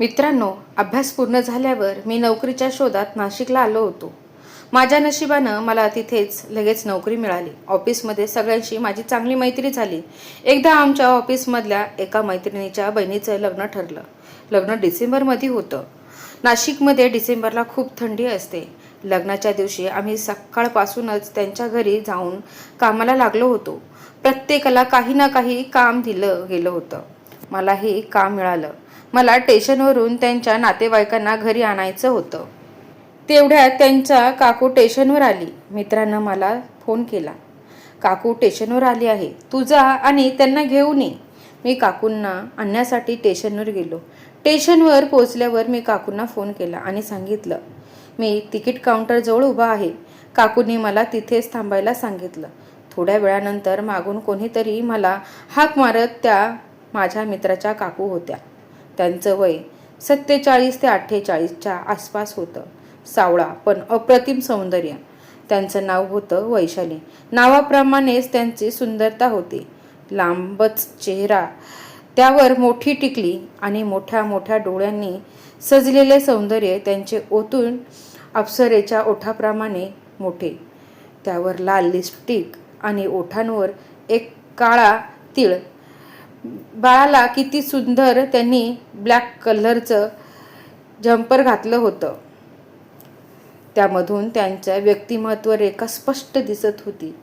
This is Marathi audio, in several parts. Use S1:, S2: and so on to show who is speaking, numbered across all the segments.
S1: मित्रांनो अभ्यास पूर्ण झाल्यावर मी नोकरीच्या शोधात नाशिकला आलो होतो. माझ्या नशिबानं मला तिथेच लगेच नोकरी मिळाली. ऑफिसमध्ये सगळ्यांशी माझी चांगली मैत्री झाली. एकदा आमच्या ऑफिसमधल्या एका मैत्रिणीच्या बहिणीचं लग्न ठरलं. लग्न डिसेंबरमध्ये होतं. नाशिकमध्ये डिसेंबरला खूप थंडी असते. लग्नाच्या दिवशी आम्ही सकाळपासूनच त्यांच्या घरी जाऊन कामाला लागलो होतो. प्रत्येकाला काही ना काही काम दिलं गेलं होतं. मलाही काम मिळालं. मला स्टेशनवरून त्यांच्या नातेवाईकांना घरी आणायचं होतं. तेवढ्यात त्यांच्या काकू स्टेशनवर आली. मित्रानं मला फोन केला. काकू स्टेशनवर आली आहे. तू जा आणि त्यांना घेऊन ये. मी काकूंना आणण्यासाठी स्टेशनवर गेलो. स्टेशनवर पोचल्यावर मी काकूंना फोन केला आणि सांगितलं मी तिकीट काउंटरजवळ उभा आहे. काकूंनी मला तिथेच थांबायला सांगितलं. थोड्या वेळानंतर मागून कोणीतरी मला हाक मारत त्या माझ्या मित्राच्या काकू होत्या. त्यांचं वय सत्तेचाळीस ते अठ्ठेचाळीसच्या आसपास होतं. सावळा पण अप्रतिम सौंदर्य. त्यांचं नाव होतं वैशाली. नावाप्रमाणेच त्यांची सुंदरता होती. लांबच चेहरा. त्यावर मोठी टिकली आणि मोठ्या मोठ्या डोळ्यांनी सजलेले सौंदर्य त्यांचे ओतून अप्सरेच्या ओठाप्रमाणे मोठे. त्यावर लाल लिपस्टिक आणि ओठांवर एक काळा तीळ बाळाला किती सुंदर त्यांनी ब्लॅक कलरचं जम्पर घातलं होतं. त्यामधून त्यांच्या व्यक्तिमत्व रेखा स्पष्ट दिसत होती.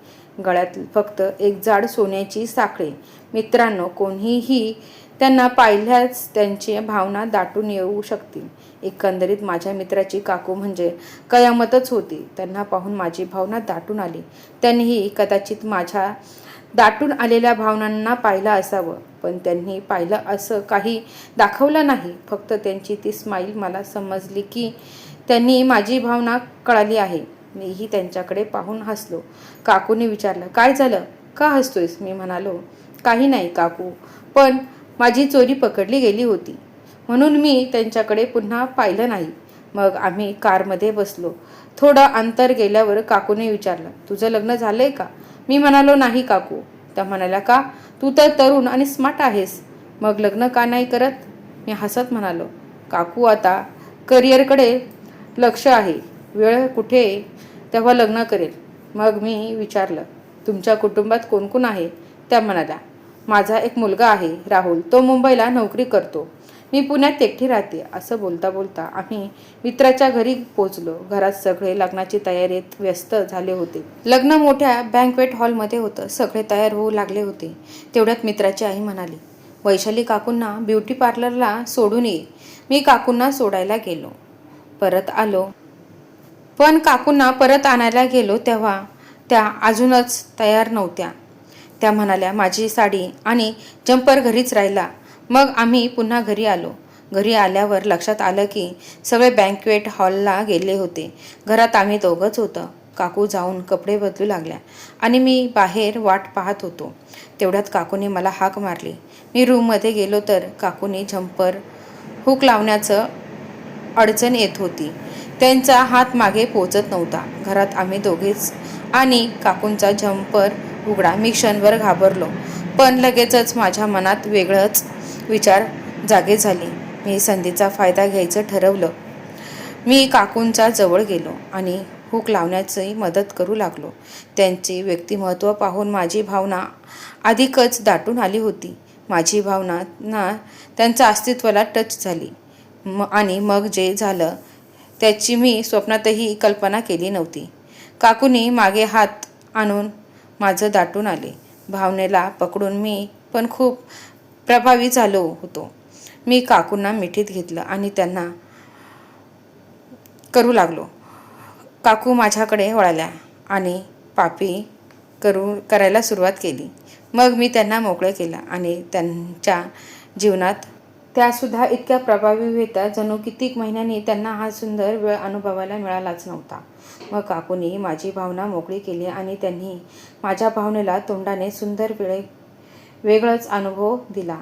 S1: गळ्यात फक्त एक जाड सोन्याची साखळी. मित्रांनो कोणीही त्यांना पाहिल्याच त्यांची भावना दाटून येऊ शकतील. एकंदरीत माझ्या मित्राची काकू म्हणजे कयामतच होती. त्यांना पाहून माझी भावना दाटून आली. त्यांनीही कदाचित माझ्या दाटून आलेल्या भावनांना पाहिलं असावं. पण त्यांनी पाहिलं असं काही दाखवलं नाही. फक्त त्यांची ती स्माईल मला समजली की त्यांनी माझी भावना कळाली आहे. मीही त्यांच्याकडे पाहून हसलो. काकूने विचारलं काय झालं? का हसतोयस? मी म्हणालो काही नाही काकू पण माझी चोरी पकडली गेली होती. म्हणून मी त्यांच्याकडे पुन्हा पाहिलं नाही. मग आम्ही कारमध्ये बसलो. थोडं अंतर गेल्यावर काकूने विचारलं तुझं लग्न झालंय का? मी म्हणालो नाही काकू त्या म्हणाल्या का? तू तर तरुण आणि स्मार्ट आहेस. मग लग्न का नाही करत? मी हसत म्हणालो काकू आता करिअरकडे लक्ष आहे. वेळ कुठे तेव्हा लग्न करेल. मग मी विचारलं तुमच्या कुटुंबात कोण कोण आहे? त्या म्हणाल्या माझा एक मुलगा आहे राहुल. तो मुंबईला नोकरी करतो. मी पुण्यात एकटी राहते असं बोलता बोलता आम्ही मित्राच्या घरी पोचलो. घरात सगळे लग्नाची तयारीत व्यस्त झाले होते. लग्न मोठ्या बँकवेट हॉलमध्ये होतं. सगळे तयार होऊ लागले होते. तेवढ्यात मित्राची आई म्हणाली वैशाली काकूंना ब्युटी पार्लरला सोडून ये. मी काकूंना सोडायला गेलो. परत आलो. पण काकूंना परत आणायला गेलो तेव्हा त्या अजूनच तयार नव्हत्या. त्या म्हणाल्या माझी साडी आणि जंपर घरीच राहिला. मग आम्ही पुन्हा घरी आलो. घरी आल्यावर लक्षात आलं की सगळे बँक्वेट हॉलला गेले होते. घरात आम्ही दोघंच होतं. काकू जाऊन कपडे बदलू लागल्या आणि मी बाहेर वाट पाहत होतो. तेवढ्यात काकूने मला हाक मारली. मी रूममध्ये गेलो तर काकूने झंपर हुक लावण्याचं अडचण येत होती. त्यांचा हात मागे पोचत नव्हता. घरात आम्ही दोघेच आणि काकूंचा झंपर उघडा. मी क्षणभर घाबरलो. पण लगेचच माझ्या मनात वेगळंच विचार जागे झाले. मी संधीचा फायदा घ्यायचं ठरवलं. मी काकूंच्या जवळ गेलो आणि हूक लावण्याची मदत करू लागलो. त्यांचे व्यक्तिमत्व पाहून माझी भावना अधिकच दाटून आली होती. माझी भावना ना त्यांच्या अस्तित्वाला टच झाली. म आणि मग जे झालं त्याची मी स्वप्नातही कल्पना केली नव्हती. काकूनी मागे हात आणून माझं दाटून आले. भावनेला पकडून मी पण खूप प्रभावी झालो होतो. मी काकूंना मिठीत घेतलं आणि त्यांना करू लागलो. काकू माझ्याकडे वळाल्या आणि पापी करू करायला सुरुवात केली. मग मी त्यांना मोकळं केलं आणि त्यांच्या जीवनात त्यासुद्धा इतक्या प्रभावी होत्या जणू कित्येक महिन्यांनी त्यांना हा सुंदर वेळ अनुभवायला मिळालाच नव्हता. मग काकूनी माझी भावना मोकळी केली आणि त्यांनी माझ्या भावनेला तोंडाने सुंदर वेळे वेगळाच अनुभव दिला.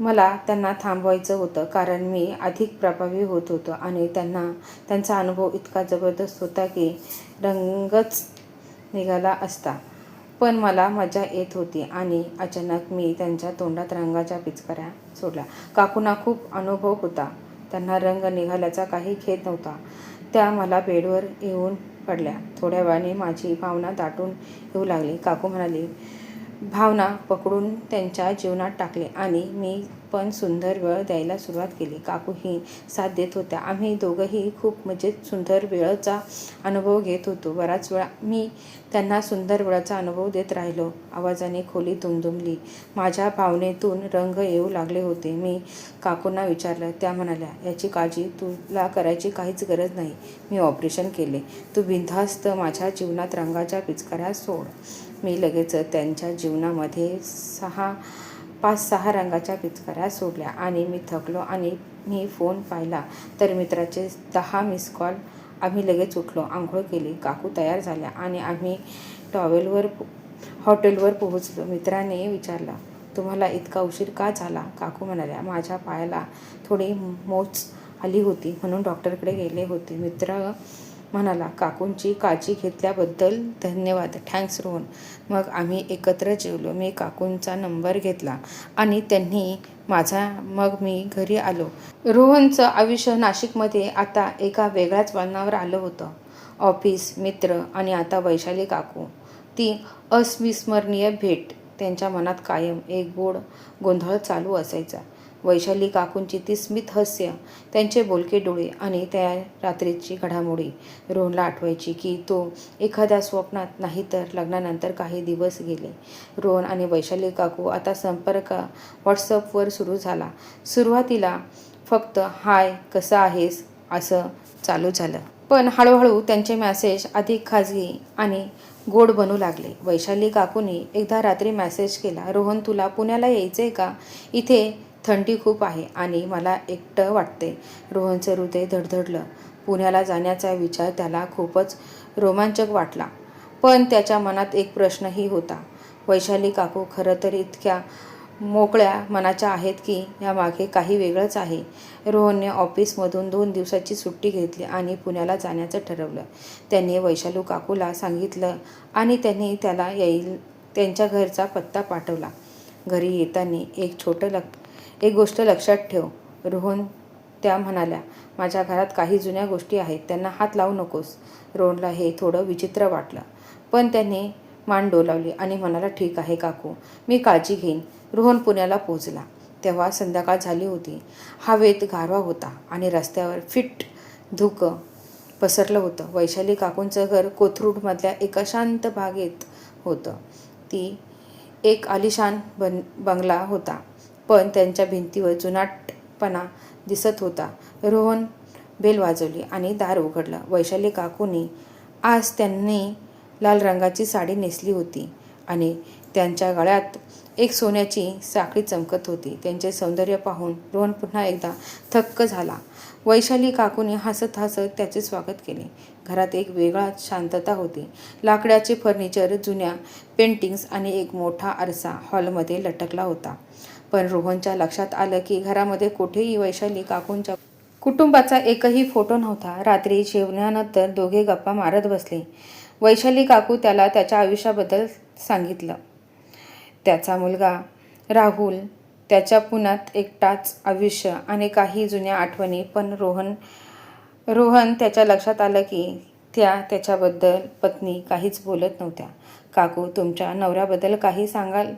S1: मला त्यांना थांबवायचं होतं कारण मी अधिक प्रभावी होत होतो आणि त्यांना त्यांचा अनुभव इतका जबरदस्त होता की रंगच निघाला असता. पण मला मजा येत होती आणि अचानक मी त्यांच्या तोंडात रंगाच्या पिचकऱ्या सोडल्या. काकूंना खूप अनुभव होता. त्यांना रंग निघाल्याचा काही खेद नव्हता. त्या मला बेडवर येऊन पडल्या. थोड्या वेळाने माझी भावना दाटून येऊ लागली. काकू म्हणाली भावना पकडून त्यांच्या जीवनात टाकले आणि मी पण सुंदर वेळ द्यायला सुरुवात केली. काकूही साथ देत होत्या. आम्ही दोघंही खूप मजेत सुंदर वेळाचा अनुभव घेत होतो. बराच वेळा मी त्यांना सुंदर वेळाचा अनुभव देत राहिलो. आवाजाने खोली दुमदुमली. माझ्या भावनेतून रंग येऊ लागले होते. मी काकूंना विचारलं. त्या म्हणाल्या याची काळजी तुला करायची काहीच गरज नाही. मी ऑपरेशन केले. तू बिनधास्त माझ्या जीवनात रंगाच्या पिचकाऱ्या सोड. मी लगेच त्यांच्या जीवनामध्ये सहा पाच सहा रंगाच्या पिचकाऱ्या सोडल्या आणि मी थकलो आणि मी फोन पाहिला तर मित्राचे दहा मिस कॉल आम्ही लगेच उठलो आंघोळ केली काकू तयार झाल्या आणि आम्ही टॉवेलवर हॉटेलवर पोहोचलो. मित्राने विचारला तुम्हाला इतका उशीर का झाला? काकू म्हणाल्या माझ्या पायाला थोडी मोच आली होती म्हणून डॉक्टरकडे गेले होते. मित्र म्हणाला काकूंची काळजी घेतल्याबद्दल धन्यवाद. थँक्स रोहन. मग आम्ही एकत्र जेवलो. मी काकूंचा नंबर घेतला आणि त्यांनी माझा मग मी घरी आलो. रोहनचं आयुष्य नाशिकमध्ये आता एका वेगळ्याच वळणावर आलं होतं. ऑफिस मित्र आणि आता वैशाली काकू. ती अस्विस्मरणीय भेट. त्यांच्या मनात कायम एक गोड गोंधळ चालू असायचा. वैशाली काकूंची ती स्मित हस्य त्यांचे बोलके डोळे आणि त्या रात्रीची घडामोडी रोहनला आठवायची की तो एखाद्या स्वप्नात नाही तर लग्नानंतर काही दिवस गेले. रोहन आणि वैशाली काकू आता संपर्क व्हॉट्सअपवर सुरू झाला. सुरुवातीला फक्त हाय कसं आहेस? असं चालू झालं. पण हळूहळू त्यांचे मॅसेज अधिक खाजगी आणि गोड बनू लागले. वैशाली काकूने एकदा रात्री मॅसेज केला रोहन तुला पुण्याला यायचं आहे का? इथे थंडी खूप आहे आणि मला एकटं वाटते. रोहनचं हृदय धडधडलं. पुण्याला जाण्याचा विचार त्याला खूपच रोमांचक वाटला. पण त्याच्या मनात एक प्रश्नही होता. वैशाली काकू खरं तर इतक्या मोकळ्या मनाच्या आहेत की यामागे काही वेगळंच आहे. रोहनने ऑफिसमधून दोन दिवसाची सुट्टी घेतली आणि पुण्याला जाण्याचं ठरवलं. त्यांनी वैशालू काकूला सांगितलं आणि त्यांनी त्याला येईल त्यांच्या घरचा पत्ता पाठवला. घरी येताना एक छोटं लक एक गोष्ट लक्षात ठेव. रोहन त्या म्हणाल्या माझ्या घरात काही जुन्या गोष्टी आहेत त्यांना हात लावू नकोस. रोहनला हे थोडं विचित्र वाटलं. पण त्यांनी मान डोलावली आणि म्हणाला ठीक आहे काकू मी काळजी घेईन. रोहन पुण्याला पोचला तेव्हा संध्याकाळ झाली होती. हवेत गारवा होता आणि रस्त्यावर फिट धुकं पसरलं होतं. वैशाली काकूंचं घर कोथरूडमधल्या एका शांत भागेत होतं. ती एक आलिशान बन बंगला होता. पण त्यांच्या भिंतीवर जुनाटपणा दिसत होता. रोहन बेल वाजवली आणि दार उघडलं. वैशाली काकूनी आज त्यांनी लाल रंगाची साडी नेसली होती आणि त्यांच्या गळ्यात एक सोन्याची साखळी चमकत होती. त्यांचे सौंदर्य पाहून रोहन पुन्हा एकदा थक्क झाला. वैशाली काकूने हसत हसत त्याचे स्वागत केले. घरात एक वेगळा शांतता होती. लाकडाचे फर्निचर जुन्या पेंटिंग्स आणि एक मोठा आरसा हॉलमध्ये लटकला होता. पण रोहनच्या लक्षात आलं की घरामध्ये कुठेही वैशाली काकूंच्या कुटुंबाचा एकही फोटो नव्हता. रात्री जेवणानंतर दोघे गप्पा मारत बसले. वैशाली काकू त्याला त्याच्या आयुष्याबद्दल सांगितलं. त्याचा मुलगा राहुल त्याच्या पुण्यात एकटाच आयुष्य आणि काही जुन्या आठवणी पण रोहन रोहन त्याच्या लक्षात आलं की त्या त्याच्याबद्दल पत्नी काहीच बोलत नव्हत्या. काकू तुमच्या नवऱ्याबद्दल काही सांगाल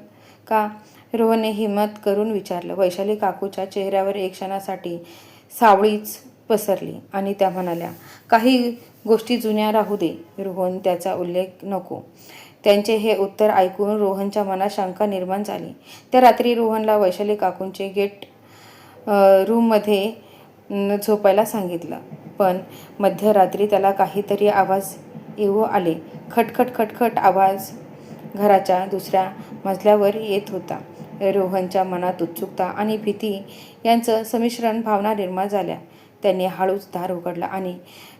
S1: का? रोहनने हिम्मत करून विचारलं. वैशाली काकूच्या चेहऱ्यावर एक क्षणासाठी सावळीच पसरली आणि त्या म्हणाल्या काही गोष्टी जुन्या राहू दे रोहन त्याचा उल्लेख नको त्यांचे हे उत्तर ऐकून रोहनच्या मनात शंका निर्माण झाली. त्या रात्री रोहनला वैशाली काकूंचे गेट रूममध्ये झोपायला सांगितलं. पण मध्यरात्री त्याला काहीतरी आवाज येऊ आले. खटखट खटखट आवाज घराच्या दुसऱ्या मजल्यावर येत होता. रोहनच्या मनात उत्सुकता आणि भीती यांचं संमिश्रण भावना निर्माण झाल्या. त्यांनी हळूच दार उघडला आणि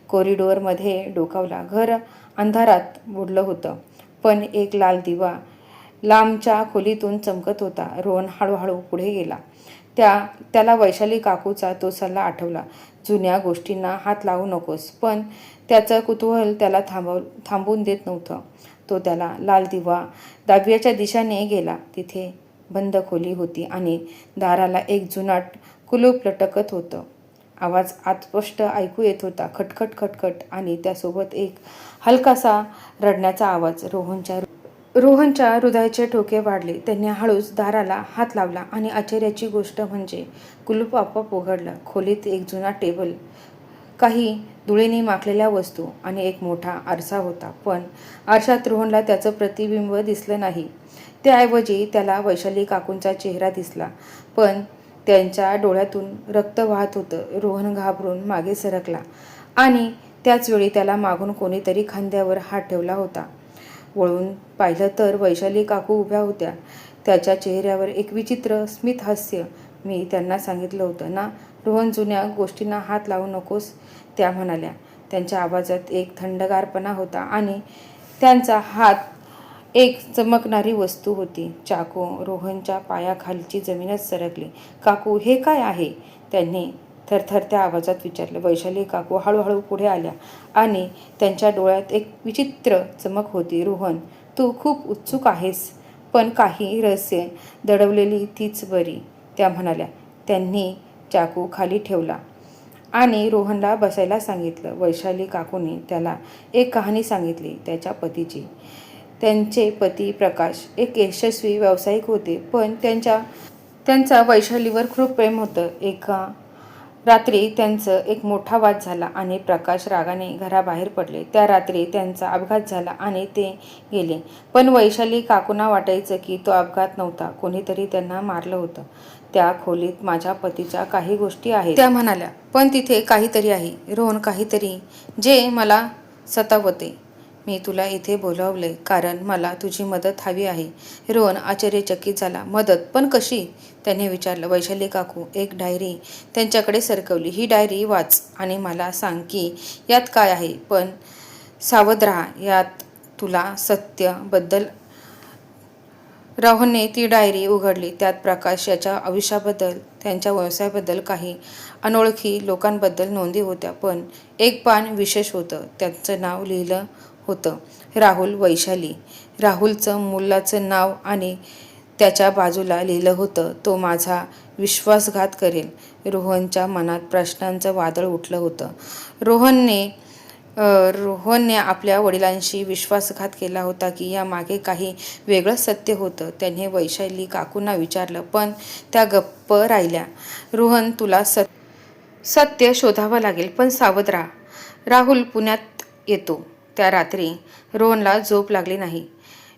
S1: कोरिडोरमध्ये डोकावला. घर अंधारात बुडलं होतं पण एक लाल दिवा लांबच्या खोलीतून चमकत होता. रोहन हळूहळू पुढे गेला. त्या त्याला वैशाली काकूचा तो सल्ला आठवला. जुन्या गोष्टींना हात लावू नकोस पण त्याचं कुतूहल त्याला थांबव थांबवून देत नव्हतं. तो त्याला लाल दिवा दाबियाच्या दिशेने गेला. तिथे बंद खोली होती आणि दाराला एक जुनाट कुलूप लटकत होतं. आवाज आत्स्पष्ट ऐकू येत होता खटखट खटखट आणि त्यासोबत एक हलकासा रडण्याचा आवाज. रोहनच्या रोहनच्या हृदयाचे ठोके वाढले. त्यांनी हळूच दाराला हात लावला आणि आश्चर्याची गोष्ट म्हणजे कुलूप आपोआप उघडलं. खोलीत एक जुना टेबल काही धुळीने माखलेल्या वस्तू आणि एक मोठा आरसा होता. पण आरशात रोहनला त्याचं प्रतिबिंब दिसलं नाही. त्याऐवजी त्याला वैशाली काकूंचा चेहरा दिसला. पण त्यांच्या डोळ्यातून रक्त वाहत होतं. रोहन घाबरून मागे सरकला आणि त्याच वेळी त्याला मागून कोणीतरी खांद्यावर हात ठेवला होता. वळून पाहिलं तर वैशाली काकू उभ्या होत्या. त्याच्या चेहऱ्यावर एक विचित्र स्मित हास्य मी त्यांना सांगितलं होतं. ना रोहन जुन्या गोष्टींना हात लावू नकोस. त्या म्हणाल्या. त्यांच्या आवाजात एक थंडगारपणा होता आणि त्यांचा हात एक चमकणारी वस्तू होती. चाकू रोहनच्या पायाखालची जमीनच सरकली. काकू हे काय आहे? त्यांनी थरथरत्या आवाजात विचारलं. वैशाली काकू हळूहळू पुढे आल्या आणि त्यांच्या डोळ्यात एक विचित्र चमक होती. रोहन तू खूप उत्सुक आहेस पण काही रहस्य दडवलेली तीच बरी. त्या म्हणाल्या. त्यांनी चाकू खाली ठेवला. आणि रोहनला बसायला सांगितलं. वैशाली काकूने त्याला एक कहाणी सांगितली त्याच्या पतीची. त्यांचे पती प्रकाश एक यशस्वी व्यावसायिक होते पण त्यांच्या त्यांचा वैशालीवर खूप प्रेम होतं. एका रात्री त्यांचं एक मोठा वाद झाला आणि प्रकाश रागाने घराबाहेर पडले. त्या रात्री त्यांचा अपघात झाला आणि ते गेले. पण वैशाली काकूंना वाटायचं की तो अपघात नव्हता. कोणीतरी त्यांना मारलं होतं. त्या खोलीत माझ्या पतीच्या काही गोष्टी आहेत. त्या म्हणाल्या पण तिथे काहीतरी आहे. रोहन काहीतरी जे मला सतावते. मी तुला इथे बोलावले कारण मला तुझी मदत हवी आहे. रोहन आश्चर्यचकित झाला. मदत? पण कशी? त्याने विचारलं. वैशाली काकू एक डायरी त्यांच्याकडे सरकवली. ही डायरी वाच आणि मला सांग की यात काय आहे. पण सावध राहा. यात तुला सत्यबद्दल राहुलने ती डायरी उघडली. त्यात प्रकाश याच्या आयुष्याबद्दल त्यांच्या व्यवसायाबद्दल काही अनोळखी लोकांबद्दल नोंदी होत्या. पण एक पान विशेष होतं. त्याचं नाव लिहिलं होतं. राहुल वैशाली. राहुलचं मुलाचं नाव आणि त्याच्या बाजूला लिहिलं होतं तो माझा विश्वासघात करेल. रोहनच्या मनात प्रश्नांचं वादळ उठलं होतं. रोहनने रोहनने आपल्या वडिलांशी विश्वासघात केला होता की यामागे काही वेगळं सत्य होतं. त्याने वैशाली काकूंना विचारलं पण त्या गप्प राहिल्या. रोहन तुला सत सत्य शोधावं लागेल पण सावध राहा. राहुल पुण्यात येतो. त्या रात्री रोहनला झोप लागली नाही.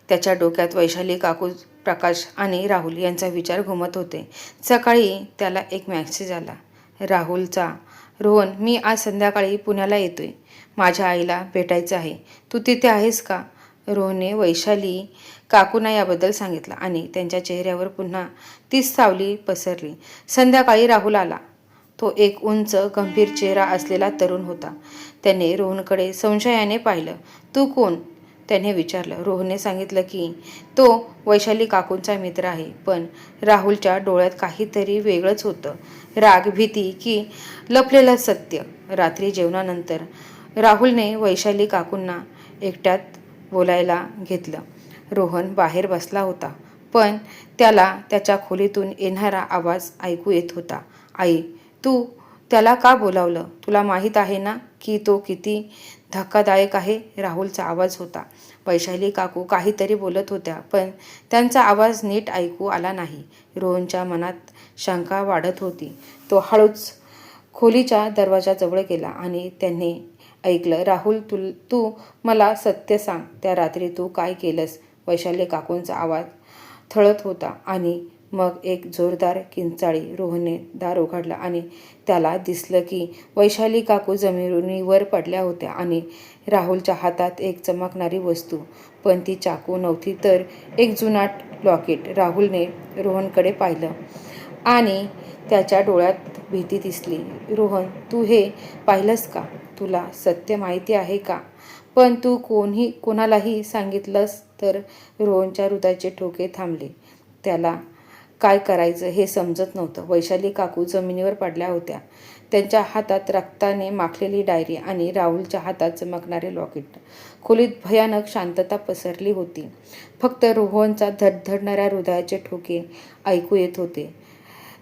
S1: त्याच्या डोक्यात वैशाली काकू प्रकाश आणि राहुल यांचा विचार घुमत होते. सकाळी त्याला एक मॅसेज आला. राहुलचा रोहन मी आज संध्याकाळी पुण्याला येतोय. माझ्या आईला भेटायचं आहे. तू तिथे आहेस का? रोहनने वैशाली काकूना याबद्दल सांगितलं आणि त्यांच्या चेहऱ्यावर पुन्हा तीच सावली पसरली. संध्याकाळी राहुल आला. तो एक उंच गंभीर चेहरा असलेला तरुण होता. त्याने रोहनकडे संशयाने पाहिलं. तू कोण? त्याने विचारलं. रोहनने सांगितलं की तो वैशाली काकूंचा मित्र आहे पण राहुलच्या डोळ्यात काहीतरी वेगळंच होतं. राग भीती की लपलेलं सत्य. रात्री जेवणानंतर राहुलने वैशाली काकूंना एकट्यात बोलायला घेतलं. रोहन बाहेर बसला होता पण त्याला त्याच्या खोलीतून येणारा आवाज ऐकू येत होता. आई तू त्याला का बोलावलं? तुला माहीत आहे ना की तो किती धक्कादायक आहे? राहुलचा आवाज होता. वैशाली काकू काहीतरी बोलत होत्या पण त्यांचा आवाज नीट ऐकू आला नाही. रोहनच्या मनात शंका वाढत होती. तो हळूच खोलीच्या दरवाजाजवळ गेला आणि त्यांनी ऐकलं राहुल तू तू मला सत्य सांग. त्या रात्री तू काय केलंस? वैशाली काकूंचा आवाज थळत होता आणि मग एक जोरदार किंचाळी रोहनने दार उघडला आणि त्याला दिसलं की वैशाली काकू जमिनीवर पडल्या होत्या आणि राहुलच्या हातात एक चमकणारी वस्तू. पण ती चाकू नव्हती तर एक जुनाट लॉकेट राहुलने रोहनकडे पाहिलं आणि त्याच्या डोळ्यात भीती दिसली. रोहन तू हे पाहिलंस का? तुला सत्य माहिती आहे का? पण तू कोणी कोणालाही सांगितलंस तर रोहनच्या हृदयाचे ठोके थांबले. त्याला काय करायचं हे समजत नव्हतं. वैशाली काकू जमिनीवर पडल्या होत्या. त्यांच्या हातात रक्ताने माखलेली डायरी आणि राहुलच्या हातात चमकणारे लॉकेट खोलीत भयानक शांतता पसरली होती. फक्त रोहनचा धडधडणाऱ्या हृदयाचे ठोके ऐकू येत होते.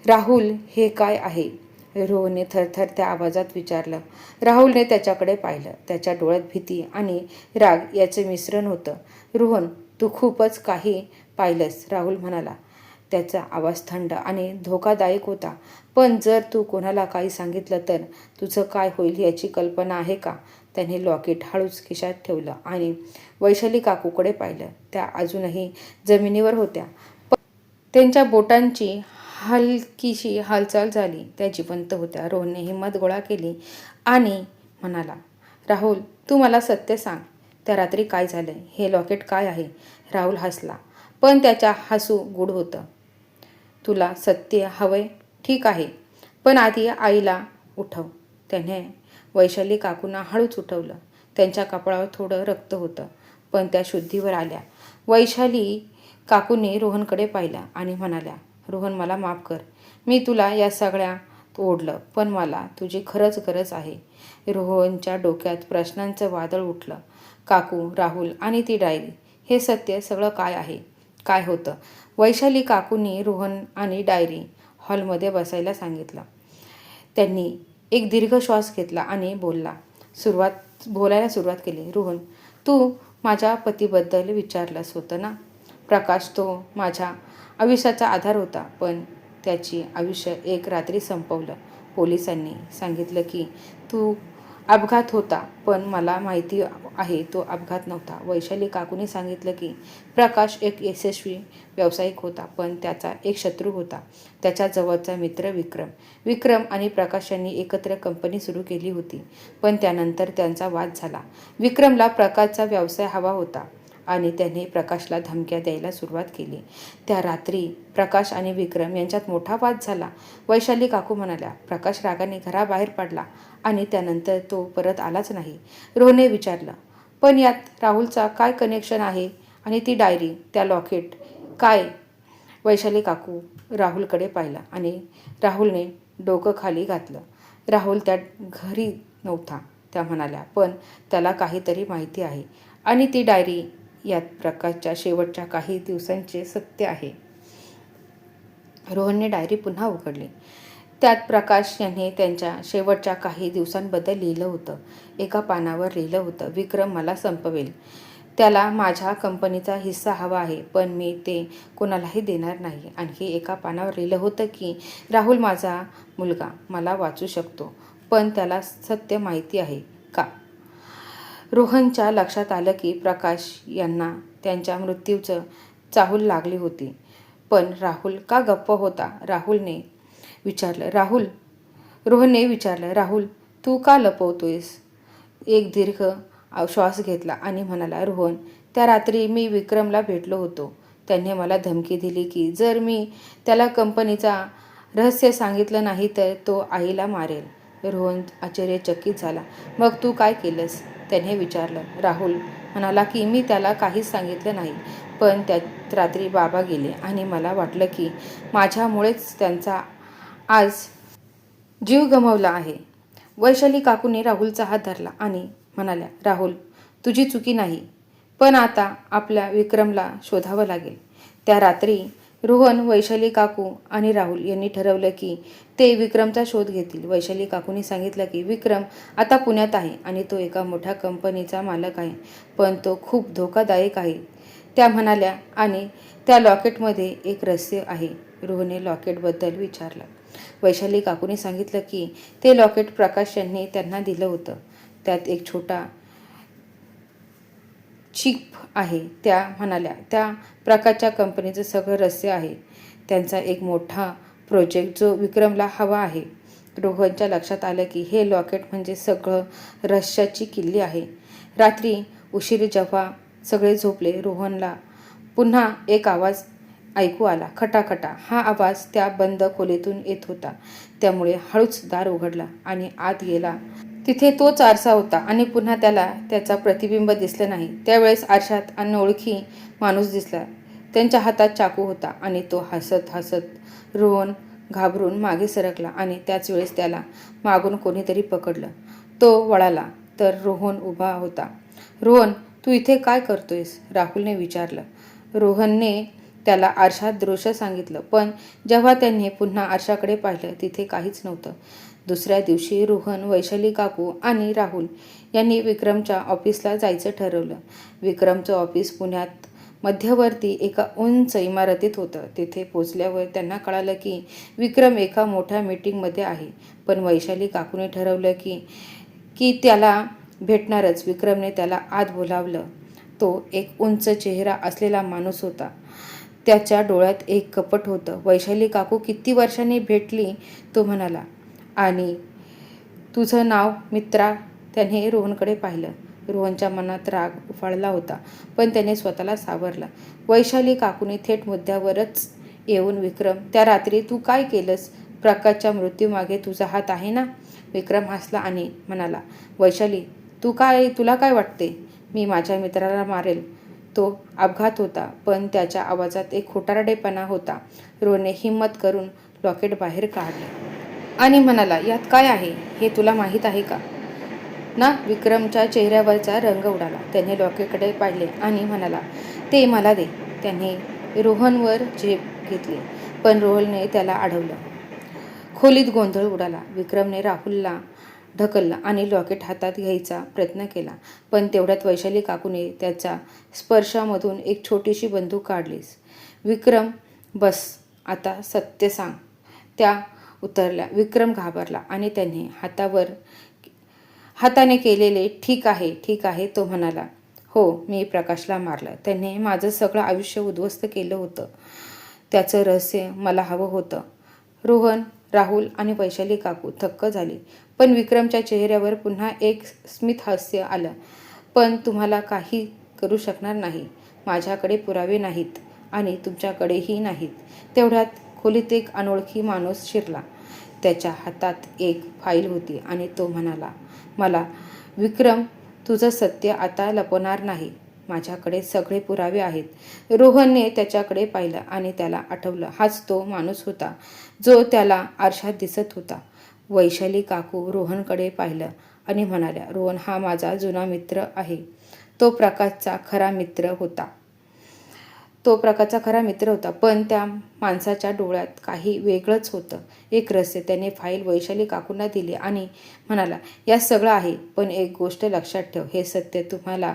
S1: राहुल हे काय आहे? रोहनने थरथर त्या आवाजात विचारलं. राहुलने त्याच्याकडे पाहिलं. त्याच्या डोळ्यात भीती आणि राग याचे मिश्रण होतं. रोहन तू खूपच काही पाहिलंस राहुल म्हणाला. त्याचा आवाज थंड आणि धोकादायक होता. पण जर तू कोणाला काही सांगितलं तर तुझं काय होईल याची कल्पना आहे का? त्याने लॉकेट हळूच खिशात ठेवलं आणि वैशाली काकूकडे पाहिलं. त्या अजूनही जमिनीवर होत्या. त्यांच्या बोटांची हलकीशी हालचाल झाली. त्या जिवंत होत्या. रोहनने हिंमत गोळा केली आणि म्हणाला राहुल तू मला सत्य सांग. त्या रात्री काय झालं हे लॉकेट काय आहे? राहुल हसला. पण त्याच्या हसू गुड होतं. तुला सत्य हवंय? ठीक आहे. पण आधी आईला उठव. त्याने वैशाली काकूंना हळूच उठवलं. त्यांच्या कपाळावर थोडं रक्त होतं पण त्या शुद्धीवर आल्या. वैशाली काकूंनी रोहनकडे पाहिल्या आणि म्हणाल्या रोहन मला माफ कर. मी तुला या सगळ्या ओढलं पण मला तुझी खरंच गरज आहे. रोहनच्या डोक्यात प्रश्नांचं वादळ उठलं. काकू राहुल आणि ती डायरी हे सत्य सगळं काय आहे? काय होतं? वैशाली काकूंनी रोहन आणि डायरी हॉलमध्ये बसायला सांगितलं. त्यांनी एक दीर्घ श्वास घेतला आणि बोलला सुरुवात बोलायला सुरुवात केली. रोहन तू माझ्या पतीबद्दल विचारलंस होतं ना? प्रकाश तो माझ्या आयुष्याचा आधार होता पण त्याची आयुष्य एक रात्री संपवलं. पोलिसांनी सांगितलं की तू अपघात होता पण मला माहिती आहे तो अपघात नव्हता. वैशाली काकूने सांगितलं की प्रकाश एक यशस्वी व्यावसायिक होता पण त्याचा एक शत्रू होता. त्याच्या जवळचा मित्र विक्रम. विक्रम आणि प्रकाश यांनी एकत्र कंपनी सुरू केली होती पण त्यानंतर त्यांचा वाद झाला. विक्रमला प्रकाशचा व्यवसाय हवा होता. आणि त्याने प्रकाशला धमक्या द्यायला सुरुवात केली. त्या रात्री प्रकाश आणि विक्रम यांच्यात मोठा वाद झाला. वैशाली काकू म्हणाल्या प्रकाश रागाने घराबाहेर पडला आणि त्यानंतर तो परत आलाच नाही. रोहने विचारलं पण यात राहुलचा काय कनेक्शन आहे आणि ती डायरी त्या लॉकेट काय? वैशाली काकू राहुलकडे पाहिला आणि राहुलने डोकं खाली घातलं. राहुल त्या घरी नव्हता. त्या म्हणाल्या पण त्याला काहीतरी माहिती आहे आणि ती डायरी यात प्रकाशच्या शेवटच्या काही दिवसांचे सत्य आहे. रोहनने डायरी पुन्हा उघडली. त्यात प्रकाश यांनी त्यांच्या शेवटच्या काही दिवसांबद्दल लिहिलं होतं. एका पानावर लिहिलं होतं विक्रम मला संपवेल. त्याला माझ्या कंपनीचा हिस्सा हवा आहे पण मी ते कोणालाही देणार नाही. आणखी एका पानावर लिहिलं होतं की राहुल माझा मुलगा मला वाचू शकतो पण त्याला सत्य माहिती आहे का? रोहनच्या लक्षात आलं की प्रकाश यांना त्यांच्या मृत्यूचं चाहूल लागली होती. पण राहुल का गप्प होता? राहुलने विचारलं राहुल रोहनने विचारलं राहुल तू का लपवतोयस? एक दीर्घ श्वास घेतला आणि म्हणाला रोहन त्या रात्री मी विक्रमला भेटलो होतो. त्याने मला धमकी दिली की जर मी त्याला कंपनीचा रहस्य सांगितलं नाही तर तो आईला मारेल. रोहन आश्चर्यचकित झाला. मग तू काय केलंस? त्याने विचारलं. राहुल म्हणाला की मी त्याला काहीच सांगितलं नाही पण त्यात रात्री बाबा गेले आणि मला वाटलं की माझ्यामुळेच त्यांचा आज जीव गमावला आहे. वैशाली काकूने राहुलचा हात धरला आणि म्हणाल्या राहुल तुझी चुकी नाही पण आता आपल्या विक्रमला शोधावं लागेल. त्या रात्री रोहन वैशाली काकू आणि राहुल यांनी ठरवलं की ते विक्रमचा शोध घेतील. वैशाली काकूंनी सांगितलं की विक्रम आता पुण्यात आहे आणि तो एका मोठ्या कंपनीचा मालक आहे पण तो खूप धोकादायक आहे. त्या म्हणाल्या आणि त्या लॉकेटमध्ये एक रहस्य आहे रोहनने लॉकेटबद्दल विचारलं. वैशाली काकूने सांगितलं की ते लॉकेट प्रकाश यांनी त्यांना दिलं होतं. त्यात एक छोटा चीप आहे. त्या म्हणाल्या त्या प्रकारच्या कंपनीचं सगळं रहस्य आहे. त्यांचा एक मोठा प्रोजेक्ट जो विक्रमला हवा आहे. रोहनच्या लक्षात आलं की हे लॉकेट म्हणजे सगळं रहस्याची किल्ली आहे. रात्री उशिरी जेव्हा सगळे झोपले रोहनला पुन्हा एक आवाज ऐकू आला. खटाखटा. हा आवाज त्या बंद खोलीतून येत होता. त्यामुळे हळूच दार उघडला आणि आत गेला. तिथे तोच आरसा होता आणि पुन्हा त्याला त्याचा प्रतिबिंब दिसलं नाही. त्यावेळेस आरशात अनोळखी माणूस दिसला. त्यांच्या हातात चाकू होता आणि तो हसत हसत रोहन घाबरून मागे सरकला आणि त्याच वेळेस त्याला मागून कोणीतरी पकडलं. तो वळाला तर रोहन उभा होता. रोहन तू इथे काय करतोयस? राहुलने विचारलं. रोहनने त्याला आरशात दृश्य सांगितलं पण जेव्हा त्यांनी पुन्हा आरशाकडे पाहिलं तिथे काहीच नव्हतं. दुसऱ्या दिवशी रोहन वैशाली काकू आणि राहुल यांनी विक्रमच्या ऑफिसला जायचं ठरवलं. विक्रमचं ऑफिस पुण्यात मध्यवर्ती एका उंच इमारतीत होतं. तिथे पोचल्यावर त्यांना कळालं की विक्रम एका मोठ्या मीटिंगमध्ये आहे. पण वैशाली काकूने ठरवलं की की त्याला भेटणारच. विक्रमने त्याला आत बोलावलं. तो एक उंच चेहरा असलेला माणूस होता. त्याच्या डोळ्यात एक कपट होतं. वैशाली काकू किती वर्षांनी भेटली? तो म्हणाला आणि तुझं नाव मित्रा त्याने रोहनकडे पाहिलं. रोहनच्या मनात राग उफाळला होता पण त्याने स्वतःला सावरला. वैशाली काकूने थेट मुद्द्यावरच येऊन विक्रम त्या रात्री तू काय केलंस? प्रकाशच्या मृत्यूमागे तुझा हात आहे ना? विक्रम हसला आणि म्हणाला वैशाली तू काय तुला काय वाटते? मी माझ्या मित्राला मारेल. तो अपघात होता पण त्याच्या आवाजात एक खोटारडेपणा होता. रोने हिंमत करून लॉकेट बाहेर काढले. आणि म्हणाला यात काय आहे? हे तुला माहीत आहे का? ना विक्रमच्या चेहऱ्यावरचा रंग उडाला. त्याने लॉकेटकडे पाहिले आणि म्हणाला ते मला दे. त्याने रोहनवर झेप घेतली पण रोहनने त्याला अडवलं. खोलीत गोंधळ उडाला. विक्रमने राहुलला ढकलला आणि लॉकेट हातात घ्यायचा प्रयत्न केला पण तेवढ्यात वैशाली काकूने त्याच्या स्पर्शामधून एक छोटीशी बंदूक काढलीस विक्रम बस आता सत्य सांग. त्या उतरल्या विक्रम घाबरला आणि त्याने हातावर हाताने केलेले ठीक आहे ठीक आहे तो म्हणाला हो मी प्रकाशला मारलं. त्याने माझं सगळं आयुष्य उद्ध्वस्त केलं होतं. त्याचं रहस्य मला हवं होतं. रोहन राहुल आणि वैशाली काकू थक्क झाली. पण विक्रमच्या चेहऱ्यावर पुन्हा एक स्मित हास्य आलं. पण तुम्हाला काही करू शकणार नाही. माझ्याकडे पुरावे नाहीत आणि तुमच्याकडेही नाहीत. तेवढ्यात खोलीत एक अनोळखी माणूस शिरला. त्याच्या हातात एक फाईल होती आणि तो म्हणाला मला विक्रम तुझं सत्य आता लपवणार नाही. माझ्याकडे सगळे पुरावे आहेत. रोहनने त्याच्याकडे पाहिलं आणि त्याला आठवलं हाच तो माणूस होता जो त्याला आरशात दिसत होता. वैशाली काकू रोहनकडे पाहिलं आणि म्हणाल्या रोहन हा माझा जुना मित्र आहे. तो प्रकाशचा खरा मित्र होता. तो प्रकाशचा खरा मित्र होता पण त्या माणसाच्या डोळ्यात काही वेगळंच होतं. एक रस्ते त्याने फाईल वैशाली काकूंना दिली आणि म्हणाला यात सगळं आहे पण एक गोष्ट लक्षात ठेव हे सत्य तुम्हाला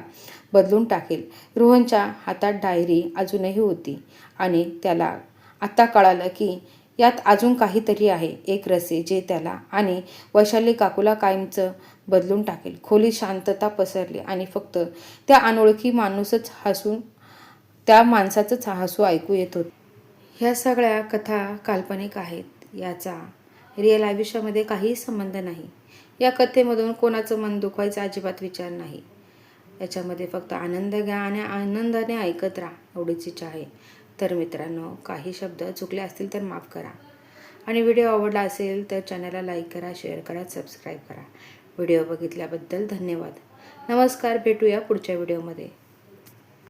S1: बदलून टाकेल. रोहनच्या हातात डायरी अजूनही होती आणि त्याला आत्ता कळालं की यात अजून काहीतरी आहे एक रसे जे त्याला आणि वैशाली काकूला कायमचं बदलून टाकेल. खोली शांतता पसरली आणि फक्त त्या अनोळखी माणूसच हसून त्या माणसाचंच हसू ऐकू येत होतं. ह्या सगळ्या कथा काल्पनिक आहेत. याचा रिअल आयुष्यामध्ये काहीही संबंध नाही. या कथेमधून कोणाचं मन दुखवायचा अजिबात विचार नाही. याच्यामध्ये फक्त आनंद घ्या आणि आनंदाने ऐकत राहा एवढीच इच्छा आहे. तर मित्रांनो काही शब्द चुकले असतील तर माफ करा. आणि व्हिडिओ आवडला असेल तर चॅनलला लाईक करा शेअर करा सबस्क्राईब करा. व्हिडिओ बघितल्याबद्दल धन्यवाद. नमस्कार भेटूया पुढच्या व्हिडिओमध्ये.